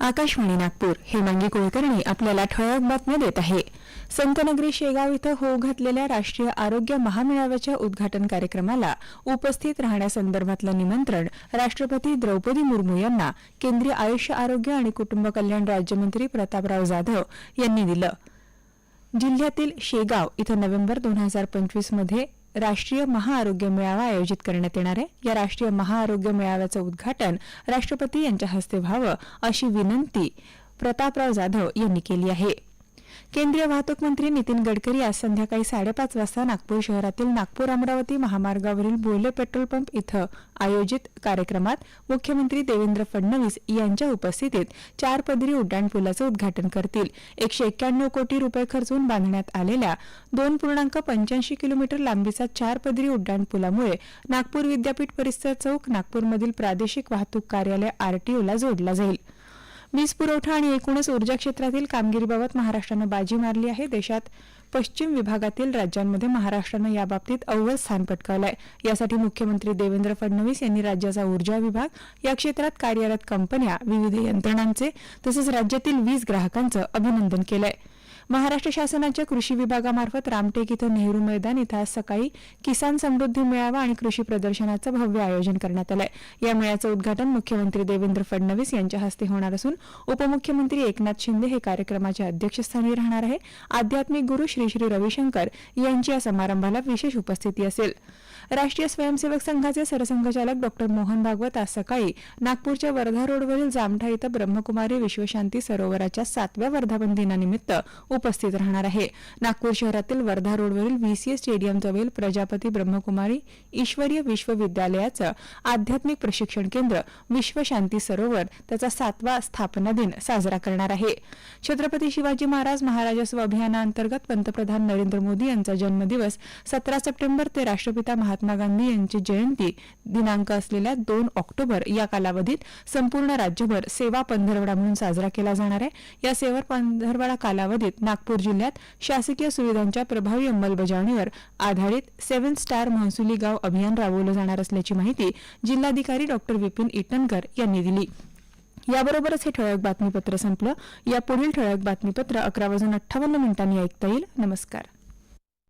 आकाशवाणी नागपूर हेमांगी कुलकर्णी आपल्याला ठळक बातम्या देत आहे. संतनगरी शेगाव इथं होऊ घातलेल्या राष्ट्रीय आरोग्य महामेळाव्याच्या उद्घाटन कार्यक्रमाला उपस्थित राहण्यासंदर्भातलं निमंत्रण राष्ट्रपती द्रौपदी मुर्मू यांना केंद्रीय आयुष्य आरोग्य आणि कुटुंब कल्याण राज्यमंत्री प्रतापराव जाधव यांनी दिलं. जिल्ह्यातील शेगाव इथं नोव्हेंबर दोन हजार पंचवीसमध्ये राष्ट्रीय महाआरोग्य मेळावा आयोजित करण्यात येणार आहे. या राष्ट्रीय महाआरोग्य मेळाव्याचं उद्घाटन राष्ट्रपती यांच्या हस्ते व्हावं अशी विनंती प्रतापराव जाधव यांनी केली आहे. केंद्रीय वाहतूक मंत्री नितीन गडकरी आज संध्याकाळी साडेपाच वाजता नागपूर शहरातील नागपूर अमरावती महामार्गावरील बोले पेट्रोल पंप इथं आयोजित कार्यक्रमात मुख्यमंत्री देवेंद्र फडणवीस यांच्या उपस्थितीत चार पदरी उड्डाणपुलाचं उद्घाटन करतील. एकशे एक्क्याण्णव कोटी रुपये खर्चून बांधण्यात आलेल्या दोन पूर्णांक पंच्याऐंशी किलोमीटर लांबीचा चार पदरी उड्डाणपुलामुळे नागपूर विद्यापीठ परिसर चौक नागपूरमधील प्रादेशिक वाहतूक कार्यालय आरटीओला जोडला जाईल. वीज पुरवठा आणि एकूणच ऊर्जा क्षेत्रातील कामगिरीबाबत महाराष्ट्रानं बाजी मारली आहे. देशात पश्चिम विभागातील राज्यांमध्ये महाराष्ट्रानं याबाबतीत अव्वल स्थान पटकावलंय. यासाठी मुख्यमंत्री देवेंद्र फडणवीस यांनी राज्याचा ऊर्जा विभाग या क्षेत्रात कार्यरत कंपन्या विविध यंत्रणांचे तसंच राज्यातील वीज ग्राहकांचं अभिनंदन केलंय. महाराष्ट्र शासनाच्या कृषी विभागामार्फत रामटेक इथं नेहरू मैदान इथं आज सकाळी किसान समृद्धी मेळावा आणि कृषी प्रदर्शनाचं भव्य आयोजन करण्यात आलंय. या मेळ्याचं उद्घाटन मुख्यमंत्री देवेंद्र फडणवीस यांच्या हस्ते होणार असून उपमुख्यमंत्री एकनाथ शिंदे हे कार्यक्रमाच्या अध्यक्षस्थानी राहणार आहे. आध्यात्मिक गुरु श्री श्री रविशंकर यांची या समारंभाला विशेष उपस्थिती असेल. राष्ट्रीय स्वयंसेवक संघाचे सरसंघचालक डॉ मोहन भागवत आज सकाळी नागपूरच्या वर्धा रोडवरील जामठा इथं ब्रह्मकुमारी विश्वशांती सरोवराच्या सातव्या वर्धापन दिनानिमित्त उपस्थित राहणार आहे. नागपूर शहरातील वर्धा रोडवरील व्हीसीए स्टेडियमजवळील प्रजापती ब्रह्मकुमारी ईश्वरीय विश्वविद्यालयाचं आध्यात्मिक प्रशिक्षण केंद्र विश्वशांती सरोवर त्याचा सातवा स्थापना दिन साजरा करणार आहे. छत्रपती शिवाजी महाराज महाराजस्व अभियानाअंतर्गत पंतप्रधान नरेंद्र मोदी यांचा जन्मदिवस सतरा सप्टेंबर ते राष्ट्रपिता महात्मा गांधी यांची जयंती दिनांक असलेल्या दोन ऑक्टोबर या कालावधीत संपूर्ण राज्यभर सेवा पंधरवडा म्हणून साजरा केला जाणार आहे. या सेवा पंधरवडा कालावधीत नागपूर जिल्ह्यात शासकीय सुविधांच्या प्रभावी अंमलबजावणीवर आधारित सेव्हन स्टार महसुली गाव अभियान राबवलं जाणार असल्याची माहिती जिल्हाधिकारी डॉक्टर विपिन इटनकर यांनी दिली. याबरोबरच हे ठळक बातमीपत्र संपलं. या पुढील ठळक बातमीपत्र अकरा वाजून अठ्ठावन्न मिनिटांनी ऐकता येईल. नमस्कार.